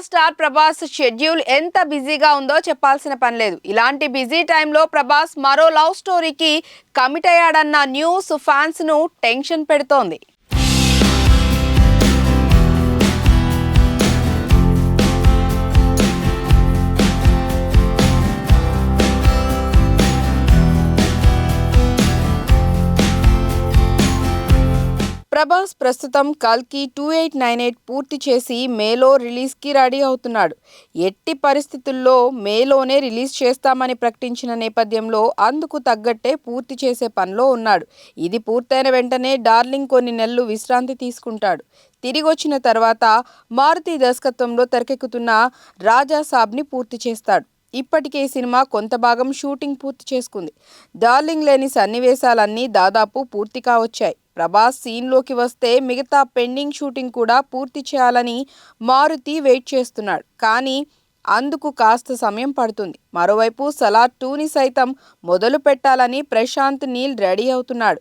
Star Prabhas schedule ఎంత బిజీగా ఉందో చెప్పాల్సిన పని లేదు. ఇలాంటి బిజీ టైంలో ప్రభాస్ మరో లవ్ స్టోరీకి కమిట్ అయ్యాడన్న న్యూస్ ఫ్యాన్స్ను టెన్షన్ పెడుతోంది. ప్రభాస్ ప్రస్తుతం కల్కి టూ ఎయిట్ నైన్ ఎయిట్ పూర్తి చేసి మేలో రిలీజ్కి రెడీ అవుతున్నాడు. ఎట్టి పరిస్థితుల్లో మేలోనే రిలీజ్ చేస్తామని ప్రకటించిన నేపథ్యంలో అందుకు తగ్గట్టే పూర్తి చేసే పనిలో ఉన్నాడు. ఇది పూర్తయిన వెంటనే డార్లింగ్ కొన్ని నెలలు విశ్రాంతి తీసుకుంటాడు. తిరిగి వచ్చిన తర్వాత మారుతి దర్శకత్వంలో తెరకెక్కుతున్న రాజా సాబ్ని పూర్తి చేస్తాడు. ఇప్పటికే ఈ సినిమా కొంత భాగం షూటింగ్ పూర్తి చేసుకుంది. డార్లింగ్ లేని సన్నివేశాలన్నీ దాదాపు పూర్తి కావచ్చాయి. ప్రభాస్ సీన్లోకి వస్తే మిగతా పెండింగ్ షూటింగ్ కూడా పూర్తి చేయాలని మారుతి వెయిట్ చేస్తున్నాడు. కానీ అందుకు కాస్త సమయం పడుతుంది. మరోవైపు సలార్ టూని సైతం మొదలు పెట్టాలని ప్రశాంత్ నీల్ రెడీ అవుతున్నాడు.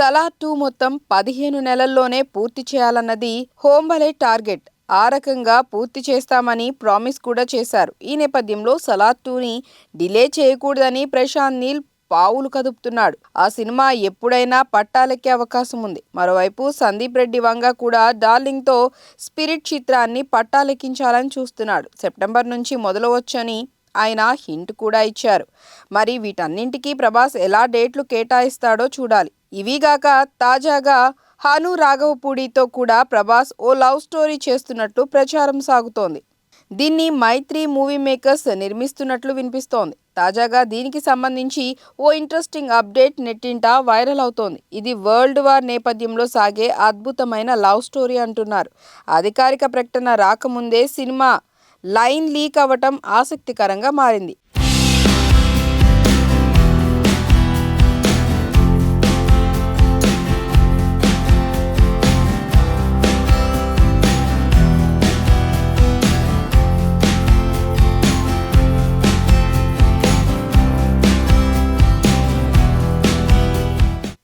సలా టూ మొత్తం పదిహేను నెలల్లోనే పూర్తి చేయాలన్నది హోంబలే టార్గెట్. ఆ రకంగా పూర్తి చేస్తామని ప్రామిస్ కూడా చేశారు. ఈ నేపథ్యంలో సలా టూని డిలే చేయకూడదని ప్రశాంత్ నీల్ పావులు కదుపుతున్నాడు. ఆ సినిమా ఎప్పుడైనా పట్టాలెక్కే అవకాశం ఉంది. మరోవైపు సందీప్ రెడ్డి వంగ కూడా డార్లింగ్తో స్పిరిట్ చిత్రాన్ని పట్టాలెక్కించాలని చూస్తున్నాడు. సెప్టెంబర్ నుంచి మొదలవచ్చని ఆయన హింట్ కూడా ఇచ్చారు. మరి వీటన్నింటికీ ప్రభాస్ ఎలా డేట్లు కేటాయిస్తాడో చూడాలి. ఇవిగాక తాజాగా హాను రాఘవపూడితో కూడా ప్రభాస్ ఓ లవ్ స్టోరీ చేస్తున్నట్లు ప్రచారం సాగుతోంది. దీన్ని మైత్రి మూవీ మేకర్స్ నిర్మిస్తున్నట్లు వినిపిస్తోంది. తాజాగా దీనికి సంబంధించి ఓ ఇంట్రెస్టింగ్ అప్డేట్ నెట్టింట వైరల్ అవుతోంది. ఇది వరల్డ్ వార్ నేపథ్యంలో సాగే అద్భుతమైన లవ్ స్టోరీ అంటున్నారు. అధికారిక ప్రకటన రాకముందే సినిమా లైన్ లీక్ అవ్వటం ఆసక్తికరంగా మారింది.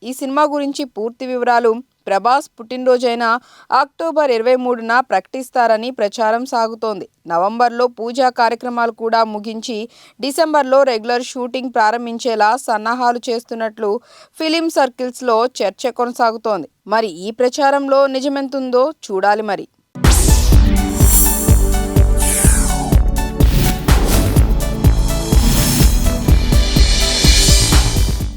ఈ సినిమా గురించి పూర్తి వివరాలు ప్రభాస్ పుట్టినరోజైన అక్టోబర్ ఇరవై మూడున ప్రకటిస్తారని ప్రచారం సాగుతోంది. నవంబర్లో పూజా కార్యక్రమాలు కూడా ముగించి డిసెంబర్లో రెగ్యులర్ షూటింగ్ ప్రారంభించేలా సన్నాహాలు చేస్తున్నట్లు ఫిలిం సర్కిల్స్లో చర్చ కొనసాగుతోంది. మరి ఈ ప్రచారంలో నిజమెంతుందో చూడాలి మరి.